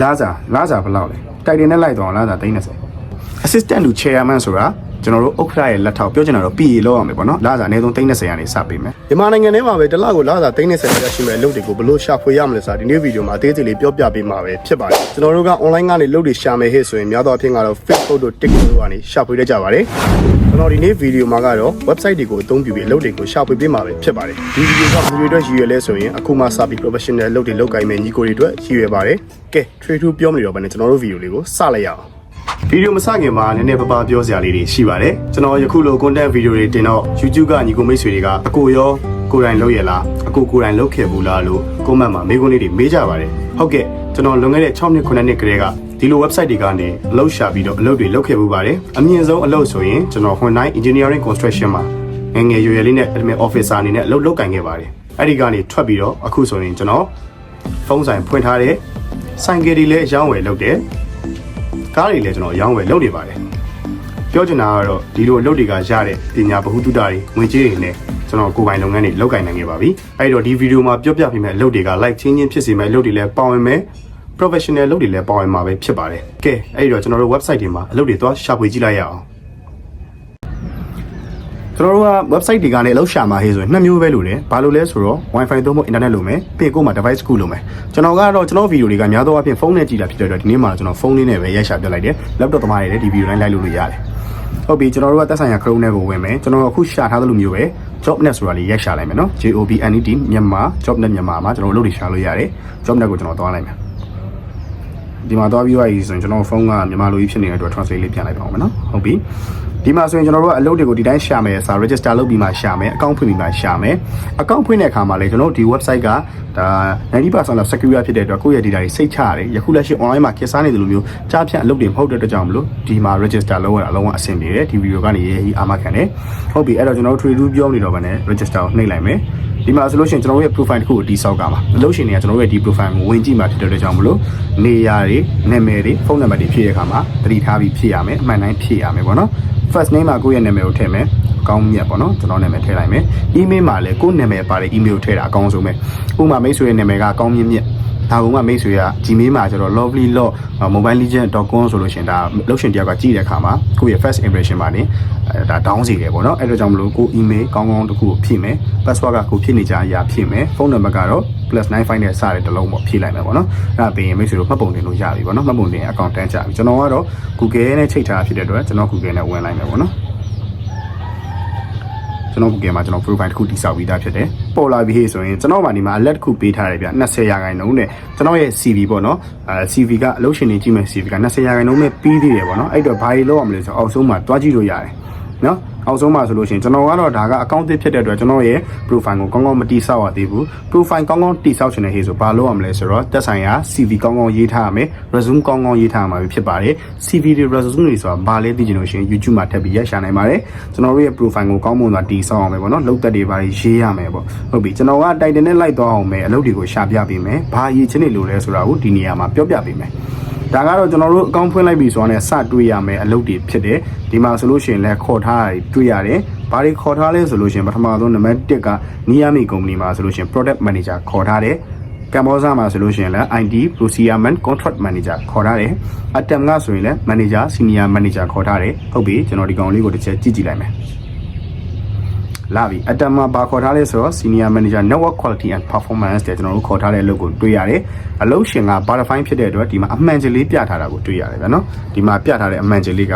လာစားလာစားဘယ်လောက်လဲတိုက်တင်နဲ့လိုက်တော့လာစား30 assistant to chairman ဆိုတာ ကျွန်တော်တို့ဥက္ကဋ္ဌရဲ့လက်ထောက်ပြောချင်တာတော့ PA လောက်အောင်ပဲပေါ့နော်လာစားအနည်းဆုံး30ကနေစပေးမယ်မြန်မာနိုင်ငံထဲမှာပဲတစ်လကိုလာစား30ရရှိမဲ့အလုပ်တွေကိုဘယ်လိုရှာဖွေရမလဲဆိုတာဒီနေ့ဗီဒီယိုမှာအသေးစိတ်လေးပြောပြပေးမှာပဲဖြစ်ပါတယ်ကျွန်တော်တို့က online ကနေလုပ်တွေရှာမယ်ဟဲ့ဆိုရင်များသောအားဖြင့်ကတော့ Facebook တို့ TikTok တို့ကနေရှာဖွေရကြပါတယ်ကျွန်တော်ဒီနေ့ဗီဒီယိုမှာကတော့ website တွေကိုအသုံးပြုပြီးအလုပ်တွေကိုရှာဖွေပေးမှာပဲဖြစ်ပါတယ်ဒီဗီဒီယိုကဗီဒီယိုအတွက်ရည်ရွယ်လဲဆိုရင်အခုမှစပြီး professional လုပ်တွေလုပ်ကိုင်မယ်ညီကိုတွေအတွက်ရည်ရွယ်ပါတယ်ကဲ trade to ပြောမနေတော့ဘဲနဲ့ကျွန်တော်တို့ဗီဒီယိုလေးကိုစလိုက်ရအောင် ဗီဒီယိုမစခင်မှာနည်းနည်းပါးပါးပြောစရာလေးတွေရှိပါတယ်ကျွန်တော်ယခုလို content ဗီဒီယိုတွေတင်တော့ YouTube ကညီကိုမိတ်ဆွေတွေကအကိုရောကိုယ်တိုင်လုပ်ရလားအကိုကိုယ်တိုင်လုပ်ခဲ့ဘူးလားလို့ comment မှာမေးခွန်းလေးတွေမေးကြပါတယ်ဟုတ်ကဲ့ကျွန်တော်လွန်ခဲ့တဲ့6နှစ်9နှစ်ကတည်းကဒီလို website တွေကနေအလုပ်ရှာပြီးတော့အလုပ်တွေလုပ်ခဲ့မှုပါတယ်အမြင့်ဆုံးအလုပ်ဆိုရင်ကျွန်တော် Hyundai Engineering Construction မှာငယ်ငယ်ရွယ်ရွယ်လေးနဲ့ admin officer အနေနဲ့အလုပ်လုပ်ကင်ခဲ့ပါတယ်အဲ့ဒီကနေထွက်ပြီးတော့အခုဆိုရင်ကျွန်တော်ဖုန်းဆိုင်ဖွင့်ထားတဲ့ဆိုင်ကယ်တွေလည်းအရောင်းဝယ်လုပ်တယ် ကားတွေလည်းကျွန်တော်အရောင်းဝယ်လုပ်နေပါတယ်ပြောချင်တာကတော့ဒီလိုအလုပ်တွေကရတဲ့ပညာဗဟုသုတတွေငွေကြေးတွေနဲ့ကျွန်တော်ကိုယ်ပိုင်လုပ်ငန်းတွေလုပ်ကိုင်နိုင်ခဲ့ပါပြီအဲ့တော့ဒီဗီဒီယိုမှာပြောပြပေးမယ့်အလုပ်တွေက like ချင်းချင်းဖြစ်စေမယ့်အလုပ်တွေလည်းပါဝင်မယ် professional အလုပ်တွေလည်းပါဝင်မှာပဲဖြစ်ပါတယ်ကဲအဲ့တော့ကျွန်တော်တို့ website တွေမှာအလုပ်တွေသွားရှာဖွေကြည့်လိုက်ရအောင် ကျွန်တော်တို့က website တွေကနေအလုပ်ရှာမှာဟေးဆိုရင်နှစ်မျိုးပဲလို့တယ်ဘာလို့လဲဆိုတော့ wifi သုံးဖို့ internet လို့မယ်ပြင်ကိုမှ device ခုလို့မယ်ကျွန်တော်ကတော့ကျွန်တော်ဗီဒီယိုတွေကများသောအားဖြင့်ဖုန်းနဲ့ကြည့်တာဖြစ်တဲ့အတွက်ဒီနေ့မှာကျွန်တော်ဖုန်းလေးနဲ့ပဲရိုက်ရှာပြလိုက်တယ် laptop သမားတွေလည်းဒီဗီဒီယိုတိုင်းလိုက်လို့လို့ရတယ်ဟုတ်ပြီကျွန်တော်တို့ကတက်ဆိုင်ရာ Chrome နဲ့ကိုဝင်မယ်ကျွန်တော်အခုရှာထားသလိုမျိုးပဲ jobnet ဆိုတာလေးရိုက်ရှာလိုက်မယ်နော် JOBNET မြန်မာ jobnet မြန်မာမှာကျွန်တော်တို့လုပ်တွေရှာလို့ရတယ် jobnet ကိုကျွန်တော်သွားလိုက်မယ်ဒီမှာသွားပြီးသွားပြီဆိုရင်ကျွန်တော်ဖုန်းကမြန်မာလိုကြီးဖြစ်နေတဲ့အတွက် translate လေးပြန်လိုက်ပါအောင်မယ်နော်ဟုတ်ပြီ ဒီမှာဆိုရင်ကျွန်တော်တို့ကအလုပ်တွေကိုဒီတိုင်းရှာမယ်စာ register လုပ်ပြီးမှရှာမယ် account ဖွင့်ပြီးမှရှာမယ် account ဖွင့်တဲ့အခါမှာလည်းကျွန်တော်တို့ဒီ website ကဒါ90%လောက် secure ဖြစ်တဲ့အတွက်ကိုယ့်ရဲ့ data တွေစိတ်ချရတယ်ယခုလက်ရှိ online မှာခေတ်စားနေတယ်လို့မျိုးကြားဖြတ်အလုပ်တွေမဟုတ်တဲ့အတွက်ကြောင့်မလို့ဒီမှာ register လုပ်ရတာအလုံးဝအဆင်ပြေတယ်ဒီ video ကနေရေးရေးအာမခံတယ်ဟုတ်ပြီအဲ့တော့ကျွန်တော်တို့ trade ပြောနေတော့ဗနဲ့ register ကိုနှိပ်လိုက်မယ်ဒီမှာဆိုလို့ရှိရင်ကျွန်တော်တို့ရဲ့ profile တစ်ခုကိုတိစောက်ကမှာအလုပ်ရှင်တွေကကျွန်တော်တို့ရဲ့ဒီ profile ကိုဝင်ကြည့်မှာဖြစ်တဲ့အတွက်ကြောင့်မလို့နေရာတွေနာမည်တွေဖုန်းနံပါတ်တွေဖြည့်တဲ့အခါမှာသတိထားပြီးဖြည့်ရမယ်အမှန်တိုင်းဖြည့်ရမယ်ပေါ့နော် first name မှာကိုယ့်ရဲ့နာမည်ကိုထည့်မယ်အကောင်းမြတ်ပေါ့နော်ကျွန်တော်နာမည်ထည့်လိုက်မယ် email မှာလည်းကိုယ့်နာမည်ပါတဲ့ email ထည့်တာအကောင်းဆုံးပဲဥပမာမိတ်ဆွေရဲ့နာမည်ကအကောင်းမြတ်မြတ် ဒါကမှမိတ်ဆွေက Gmail မှာကျတော့ lovely.mobilelegend.com ဆိုလို့ရှိရင်ဒါလုပ်ရှင်တယောက်ကကြည့်တဲ့အခါမှာကိုယ့်ရဲ့ first impression မှာနေအဲဒါ down စီတယ်ပေါ့နော်အဲ့တော့ကြောင့်မလို့ကို email ကောင်းကောင်းတစ်ခုကိုဖြည့်မယ် password ကကိုဖြစ်နေကြအရာဖြည့်မယ်ဖုန်းနံပါတ်ကတော့ +95 နဲ့စတဲ့တစ်လုံးပေါ့ဖြည့်လိုက်မယ်ပေါ့နော်အဲ့ဒါပြီးရင်မိတ်ဆွေတို့မှတ်ပုံတင်လို့ရပြီပေါ့နော်မှတ်ပုံတင်အကောင့်တန်းကြပြီကျွန်တော်ကတော့ Google နဲ့ချိန်ထားဖြစ်တဲ့အတွက်ကျွန်တော် Google နဲ့ဝင်လိုက်မယ်ပေါ့နော် ကျွန်တော် Google မှာကျွန်တော် profile တစ်ခုတိစောက်ပြီးသားဖြစ်တယ်ပေါ်လာပြီဟေ့ဆိုရင်ကျွန်တော်မှဒီမှာ alert တစ်ခုပေးထားတယ်ဗျ20ရာခိုင်နှုန်းနဲ့ကျွန်တော်ရဲ့ CV ပေါ့နော်အဲ CV ကအလုပ်ရှင်တွေကြည့်မယ် CV က20ရာခိုင်နှုန်းနဲ့ပြီးသေးတယ်ပေါ့နော်အဲ့တော့ဘာတွေလုပ်ရမလဲဆိုတော့အောက်ဆုံးမှာတွားကြည့်လို့ရတယ်နော် အောက်ဆုံးမှာဆိုလို့ရှိရင်ကျွန်တော်ကတော့ဒါကအကောင့်တစ်ဖြစ်တဲ့အတွက်ကျွန်တော်ရဲ့ profile ကိုကောင်းကောင်းမတိဆောက်ရသေးဘူး profile ကောင်းကောင်းတိဆောက်ချင်တဲ့ဟေ့ဆိုဘာလုပ်ရမလဲဆိုတော့တက်ဆိုင်ရာ CV ကောင်းကောင်းရေးထားရမယ် resume ကောင်းကောင်းရေးထားရမှာဖြစ်ပါတယ် CV တွေ resume တွေဆိုတာဘာလဲသိချင်လို့ရှိရင် YouTube မှာထပ်ပြီးရိုက်ရှာနိုင်ပါတယ်ကျွန်တော်တို့ရဲ့ profile ကိုကောင်းမွန်စွာတိဆောက်အောင်ပဲပေါ့နော်လောက်သက်တွေဘာတွေရေးရမယ်ပေါ့ဟုတ်ပြီကျွန်တော်က title နဲ့လိုက်သွားအောင်ပဲအလုပ်တွေကိုရှာပြပေးမယ်ဘာရေးချင်နေလို့လဲဆိုတာကိုဒီနေရာမှာပြောပြပေးမယ် ဒါကတော့ကျွန်တော်တို့အကောင့်ဖွင့်လိုက်ပြီဆိုတော့လည်းစတွေ့ရမယ်အလုပ်တွေဖြစ်တယ်ဒီမှာဆိုလို့ရှိရင်လည်းခေါ်ထားတာတွေ့ရတယ်ဘာတွေခေါ်ထားလဲဆိုလို့ရှိရင်ပထမဆုံးနံပါတ်1ကနီယာမီကုမ္ပဏီမှာဆိုလို့ရှိရင် product manager ခေါ်ထားတယ်ကမ္ဘောဇာမှာဆိုလို့ရှိရင်လည်း IT procurement contract manager ခေါ်ထားတယ်အတမ်ကဆိုရင်လည်း manager senior manager ခေါ်ထားတယ်ဟုတ်ပြီကျွန်တော်ဒီကောင်လေးကိုတစ်ချက်ကြည့်ကြည့်လိုက်မယ် လာပြီအတမဘာခေါ်ထားလဲဆိုတော့ senior manager network quality and performance တဲ့ကျွန်တော်တို့ခေါ်ထားတဲ့အလုပ်ကိုတွေ့ရတယ်အလုပ်ရှင်က verify ဖြစ်တဲ့အတွက်ဒီမှာအမှန်ကြလေးပြထားတာကိုတွေ့ရတယ်ဗျာနော်ဒီမှာပြထားတဲ့အမှန်ကြလေးက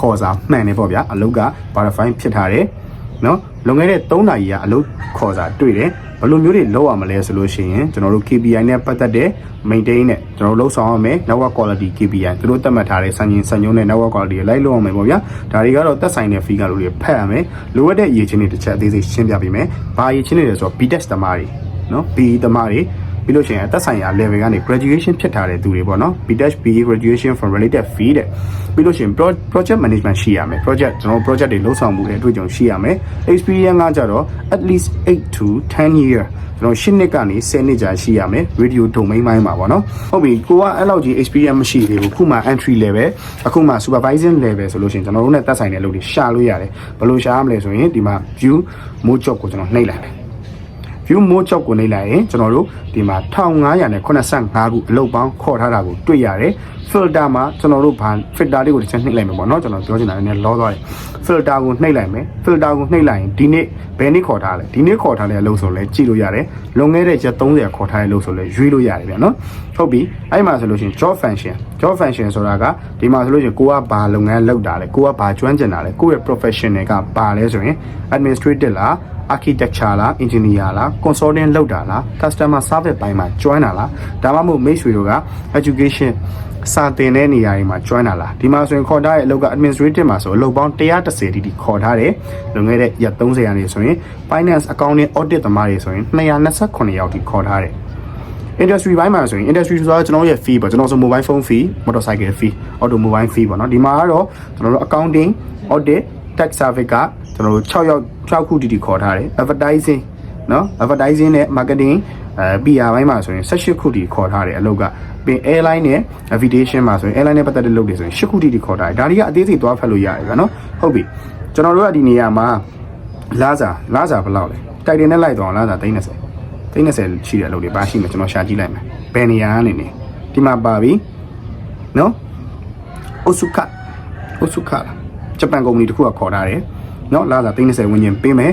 ခေါ်စာမှန်တယ်ပေါ့ဗျာအလုပ်က verify ဖြစ်ထားတယ် နော်လွန်ခဲ့တဲ့3နာရီကအလုပ်ခေါ်စာတွေ့တယ်ဘယ်လိုမျိုးတွေလုပ်ရမလဲဆိုလို့ရှိရင်ကျွန်တော်တို့ KPI နဲ့ပတ်သက်တဲ့ maintain နဲ့ကျွန်တော်တို့လှုပ်ဆောင်ရမယ် network quality KPI သူတို့သတ်မှတ်ထားတဲ့စံချိန်စံညွှန်းနဲ့ network quality ကိုလိုက်လုပ်ရမယ်ပေါ့ဗျာဒါတွေကတော့သက်ဆိုင်တဲ့ fee ကလို့တွေဖတ်ရမယ်လိုအပ်တဲ့အရေးချင်းတွေတစ်ချက်အသေးစိတ်ရှင်းပြပေးမယ်ဘာအရေးချင်းတွေလဲဆိုတော့ B test သမားတွေနော် B သမားတွေ ပြီးလို့ရှိရင်အသက်ဆိုင်ရာ level ကနေ graduation ဖြစ်ထားတဲ့သူတွေပေါ့နော် BTech BE graduation from related fee တဲ့ပြီးလို့ရှိရင် pro- project management ရှိရမယ် project ကျွန်တော် project တွေလုံးဆောင်မှုတွေအတွေ့အကြုံရှိရမယ် experience ကကြတော့ at least 8 to 10 year ကျွန်တော်10နှစ်ကနေ10နှစ်ကြာရှိရမယ် radio domain ပိုင်းမှာပေါ့နော်ဟုတ်ပြီကိုကအဲ့လောက်ကြီး experience မရှိသေးဘူးခုမှ entry level အခုမှ supervising level ဆိုလို့ရှိရင်ကျွန်တော်တို့ ਨੇ တက်ဆိုင်တဲ့လုပ်တွေရှာလို့ရတယ်ဘယ်လိုရှာရမလဲဆိုရင်ဒီမှာ view mode job ကိုကျွန်တော်နှိပ်လိုက်မယ် view mode ကြောက်ကိုနှိပ်လိုက်ရင်ကျွန်တော်တို့ဒီမှာ1585ခုအလုပ်ပေါင်းခေါ်ထားတာကိုတွေ့ရတယ် filter မှာကျွန်တော်တို့ဘာ filter လေးကိုတစ်ချက်နှိပ်လိုက်မယ်ပေါ့နော်ကျွန်တော်ပြောချင်တာလည်းလောသွားတယ် filter ကိုနှိပ်လိုက်မယ် filter ကိုနှိပ်လိုက်ရင်ဒီနေ့ဘယ်နေ့ခေါ်ထားလဲဒီနေ့ခေါ်ထားတဲ့အလုပ်ဆိုလဲကြည့်လို့ရတယ်လွန်ခဲ့တဲ့ရက်30ခေါ်ထားတဲ့အလုပ်ဆိုလဲရွေးလို့ရတယ်ဗျာနော်ဟုတ်ပြီအဲ့မှာဆိုလို့ရှိရင် job function job function ဆိုတာကဒီမှာဆိုလို့ရှိရင်ကိုကဘာလုပ်ငန်းလုပ်တာလဲကိုကဘာကျွမ်းကျင်တာလဲကိုရဲ့ professional ကဘာလဲဆိုရင် administrative လား architecture လား engineer လား consulting လုပ်တာလား customer service ဘိုင်းမှာ join တာလားဒါမှမဟုတ်မိတ်ဆွေတို့က education စာသင်တဲ့နေရာတွေမှာ join တာလားဒီမှာဆိုရင်ခေါ်ထားတဲ့အလုပ်က administrative မှာဆိုအလုပ်ပေါင်း130တိတိခေါ်ထားတယ်လွန်ခဲ့တဲ့ရက်30ရာနေဆိုရင် finance accounting audit သမားတွေဆိုရင်228ယောက်တိခေါ်ထားတယ် industry ဘိုင်းမှာဆိုရင် industry ဆိုတာကျွန်တော်ရဲ့ fee ပေါ့ကျွန်တော်ဆို mobile phone fee motorcycle fee auto mobile fee ပေါ့နော်ဒီမှာကတော့ကျွန်တော်တို့ accounting audit tax service ကကျွန်တော်တို့6ယောက် 6ခုတီတီခေါ်ထားတယ် advertising နော် advertising နဲ့ marketing အဲ PR ဘိုင်းမှာဆိုရင်18ခုတီခေါ်ထားတယ်အလုပ်ကပြင် airline နဲ့ aviation မှာဆိုရင် airline နဲ့ပတ်သက်တဲ့လုပ်တွေဆိုရင်10ခုတီတီခေါ်ထားတယ်ဒါတွေကအသေးစိတ်သွားဖတ်လို့ရတယ်ဗျာနော်ဟုတ်ပြီကျွန်တော်တို့ကဒီနေရာမှာလာစာလာစာဘယ်လောက်လဲတိုက်တင်နဲ့လိုက်တော့လာစာ30သိန်း30ရှိတဲ့အလုပ်တွေပါရှိမယ်ကျွန်တော်ရှာကြည့်လိုက်မယ်ဘယ်နေရာကနေနေဒီမှာပါပြီနော်အိုဆုခအိုဆုခလားဂျပန်ကုမ္ပဏီတစ်ခုကခေါ်ထားတယ် နော်လာလာသိန်း30ဝန်းကျင်ပေးမယ်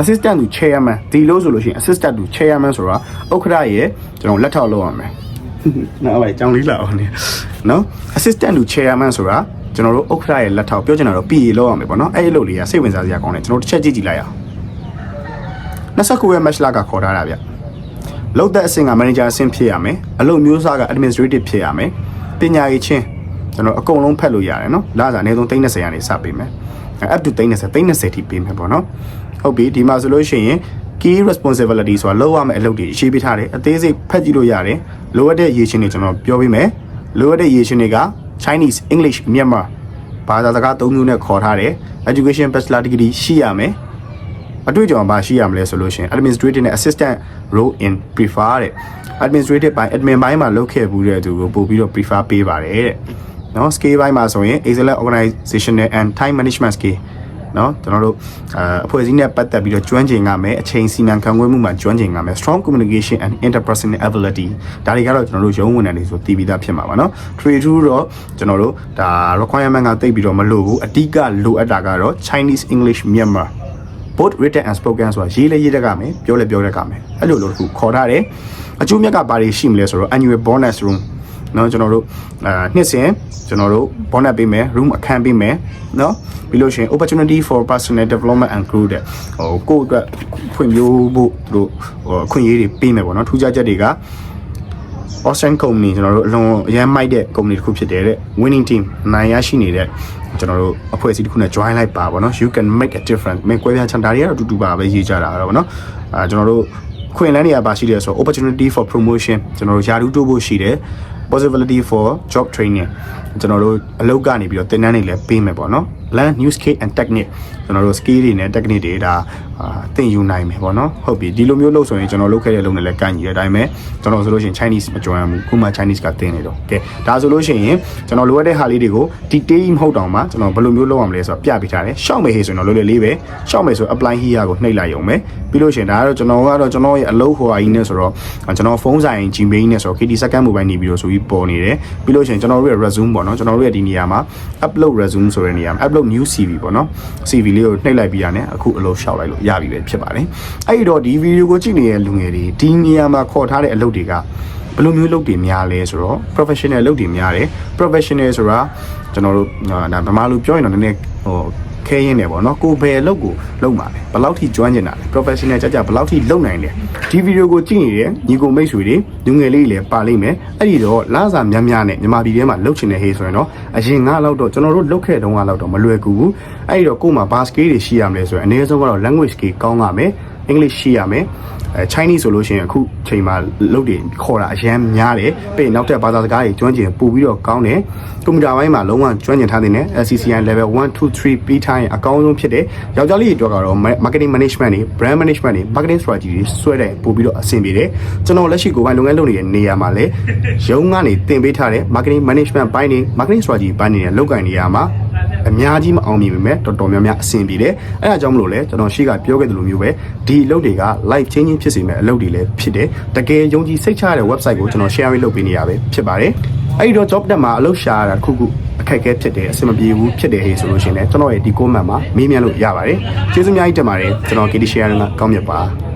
assistant to chairman ဒီလို့ဆိုလို့ရှိရင် assistant to chairman ဆိုတာဥက္ခရာရဲ့ကျွန်တော်လက်ထောက်လုပ်ရမယ်နော်အဲ့ကြောင်လေးလာအောင်နေနော် assistant to chairman ဆိုတာကျွန်တော်တို့ဥက္ခရာရဲ့လက်ထောက်ပြောချင်တာတော့ PA လုပ်ရမယ်ပေါ့နော်အဲ့ဒီလုပ်လေးကစိတ်ဝင်စားစရာကောင်းတယ်ကျွန်တော်တစ်ချက်ကြည့်ကြည့်လိုက်အောင်29ရက် match လာကခေါ်ထားတာဗျလောက်တဲ့အဆင့်က manager အဆင့်ဖြစ်ရမယ်အလုပ်မျိုးစားက administrative ဖြစ်ရမယ်ပညာရေးချင်းကျွန်တော်အကုန်လုံးဖတ်လို့ရတယ်နော်လာစားအနည်းဆုံး30ကနေစပေးမယ် up to 30 30ထိပေးမယ်ပေါ့နော်ဟုတ်ပြီဒီမှာဆိုလို့ရှိရင် key responsibility ဆိုတာလောက်ရမယ့်အလုပ်တွေအရှိပေးထားတယ်အသေးစိတ်ဖတ်ကြည့်လို့ရတယ်လိုအပ်တဲ့ရေချင်းတွေကျွန်တော်ပြောပေးမယ်လိုအပ်တဲ့ရေချင်းတွေက Chinese English မြန်မာဘာသာစကားသုံးမျိုးနဲ့ခေါ်ထားတယ် education bachelor degree ရှိရမယ်အတွေ့အကြုံဘာရှိရမလဲဆိုလို့ရှိရင် administrative နဲ့ assistant role in prefer တဲ့ administrative ဘိုင်း admin ဘိုင်းမှာလုပ်ခဲ့ဘူးတဲ့သူကိုပို့ပြီးတော့ prefer ပေးပါတယ်တဲ့ နော် scale ဘိုင်းမှာဆိုရင် excellent organizational and time management skill နော်ကျွန်တော်တို့အအဖွဲ့အစည်းနဲ့ပတ်သက်ပြီးတော့ကျွမ်းကျင်ရမယ်အချိန်စီမံခန့်ခွဲမှုမှာကျွမ်းကျင်ရမယ် strong communication and interpersonal ability ဒါတွေကတော့ကျွန်တော်တို့ရုံးဝန်ထမ်းတွေဆိုတည်ပြီးသားဖြစ်မှာပါနော် trade to တော့ကျွန်တော်တို့ဒါ requirement ကတိတ်ပြီးတော့မလိုဘူးအဓိကလိုအပ်တာကတော့ Chinese English Myanmar both written and spoken ဆိုတာရေးလဲရေးတတ်ကမယ်ပြောလဲပြောတတ်ကမယ်အဲ့လိုလိုတစ်ခုခေါ်ထားတယ်အကျိုးမြတ်ကဘာတွေရှိမလဲဆိုတော့ annual bonus room နော်ကျွန်တော်တို့အာနှစ်စဉ်ကျွန်တော်တို့ bonus ပေးမယ် room အခန်းပေးမယ်နော်ပြီးလို့ရှိရင် opportunity for personal development and growth တဲ့ဟိုကိုယ့်အတွက်ဖွံ့ဖြိုးဖို့တို့အခွင့်အရေးတွေပေးမယ်ပေါ့နော်ထူးခြားချက်တွေက Austin company ကျွန်တော်တို့အလွန်အရန်မိုက်တဲ့ company တစ်ခုဖြစ်တယ်တဲ့ winning team နိုင်ရရှိနေတဲ့ကျွန်တော်တို့အဖွဲ့အစည်းတစ်ခုနဲ့ join လိုက်ပါဗောနော် you can make a difference မင်းကွဲပြားချန်တာတွေကတော့အတူတူပါပဲရေးကြတာတော့ဗောနော်အာကျွန်တော်တို့ ခွင့်လန်းနေရပါရှိတယ်ဆိုတော့ opportunity for promotion ကျွန်တော်တို့ယာတူတိုးဖို့ရှိတယ် possibility for job training ကျွန်တော်တို့အလုပ်ကနေပြီးတော့သင်တန်းတွေလည်းပေးမယ်ပေါ့နော် learn new skill and technique ကျွန်တော်တို့ skill တွေနဲ့ technique တွေဒါ အာသင်ယူနိုင်မယ်ပေါ့နော်ဟုတ်ပြီဒီလိုမျိုးလုပ်ဆိုရင်ကျွန်တော်လုပ်ခဲ့တဲ့လုပ်နဲ့လည်းကန့်ညီတယ်ဒါပေမဲ့ကျွန်တော်ဆိုလို့ရှိရင် Chinese မကြွမ်းဘူးခုမှ Chinese ကသင်နေတော့ကဲဒါဆိုလို့ရှိရင်ကျွန်တော်လိုအပ်တဲ့ဟာလေးတွေကို detail မဟုတ်တော့မှကျွန်တော်ဘယ်လိုမျိုးလုပ်အောင်လဲဆိုတော့ပြပေးထားတယ်ရှောက်မယ်ဟေးဆိုရင်တော့လွယ်လွယ်လေးပဲရှောက်မယ်ဆို apply here ကိုနှိပ်လိုက်ရုံပဲပြီးလို့ရှိရင်ဒါကတော့ကျွန်တော်ကတော့ကျွန်တော်ရဲ့အလုပ်ဟိုအကြီးနဲ့ဆိုတော့ကျွန်တော်ဖုန်းဆိုင် Gmail နဲ့ဆိုတော့ KT second mobile နေပြီးတော့ဆိုပြီးပေါ်နေတယ်ပြီးလို့ရှိရင်ကျွန်တော်တို့ရဲ့ resume ပေါ့နော်ကျွန်တော်တို့ရဲ့ဒီနေရာမှာ upload resume ဆိုတဲ့နေရာမှာ upload new CV ပေါ့နော် CV လေးကိုနှိပ်လိုက်ပြီးရတယ်အခုအလုပ်ရှောက်လိုက်လို့ရပြီပဲဖြစ်ပါတယ်အဲ့ဒီတော့ဒီဗီဒီယိုကိုကြည့်နေတဲ့လူငယ်တွေဒီနေရာမှာခေါ်ထားတဲ့အလုပ်တွေကဘယ်လိုမျိုးလုပ်တွေများလဲဆိုတော့ professional လုပ်တွေများတယ် professional ဆိုတာကျွန်တော်တို့ဒါဗမာလူပြောရင်တော့နည်းနည်းဟို ခဲရင်းတယ်ပေါ့နော်ကိုဘယ်အလုပ်ကိုလုပ်မှာလဲဘယ်လောက်ထိကျွမ်းကျင်တာလဲ professional ကြကြဘယ်လောက်ထိလုပ်နိုင်လဲဒီဗီဒီယိုကိုကြည့်နေတဲ့ညီကိုမိတ်ဆွေတွေလူငယ်လေးတွေလည်းပါလိမ့်မယ်အဲ့ဒီတော့လာစာများများနဲ့မြန်မာပြည်ထဲမှာလုပ်ချင်တဲ့ဟေးဆိုရင်တော့အရင်ငါလောက်တော့ကျွန်တော်တို့လုပ်ခဲ့တုန်းကလောက်တော့မလွယ်ကူဘူးအဲ့ဒီတော့ကို့မှာဘာ skill တွေရှိရမလဲဆိုရင်အနည်းဆုံးကတော့ language skill ကောင်းရမယ် English ရှိရမယ် အဲ Chinese ဆိုလို့ရှိရင်အခုချိန်မှာလုပ်တွေခေါ်တာအရန်များတယ်ပြီးရင်နောက်ထပ်ဘာသာစကားတွေကျွမ်းကျင်ပို့ပြီးတော့ကောင်းတယ်ကွန်ပျူတာပိုင်းမှာလုံးဝကျွမ်းကျင်ထားတဲ့ SCCI level 1 2 3ပြီးထားရင်အကောင်းဆုံးဖြစ်တယ်ယောက်ျားလေးတွေအတွက်ကတော့ marketing management တွေ brand management တွေ marketing strategy တွေဆွဲတယ်ပို့ပြီးတော့အဆင်ပြေတယ်ကျွန်တော်လက်ရှိကိုယ်ပိုင်လုပ်ငန်းလုပ်နေတဲ့နေရာမှာလည်းရုံးကနေတင်ပေးထားတဲ့ marketing management ဘိုင်းတွေ marketing strategy ဘိုင်းတွေနဲ့လုပ်ကိုင်နေရမှာအအများကြီးမအောင်မြင်ပေမဲ့တော်တော်များများအဆင်ပြေတယ်အဲဒါကြောင့်မလို့လဲကျွန်တော်ရှေ့ကပြောခဲ့သလိုမျိုးပဲဒီအလုပ်တွေက live changing ဖြစ်စေမဲ့အလုပ်တွေလည်းဖြစ်တယ်တကယ်ယုံကြည်စိတ်ချရတဲ့ website ကိုကျွန်တော် sharing လုပ်ပေးနေရပဲဖြစ်ပါတယ်အဲ့ဒီတော့ job တက်မှာအလုပ်ရှာရတာတစ်ခုခုအခက်အခဲဖြစ်တယ်အဆင်မပြေဘူးဖြစ်တယ်ဟေ့ဆိုလို့ရှိရင်လည်းကျွန်တော်ရဲ့ဒီ comment မှာမေးမြန်းလို့ရပါတယ်ကျေးဇူးအများကြီးတင်ပါတယ်ကျွန်တော် KD share ကကောင်းမြတ်ပါ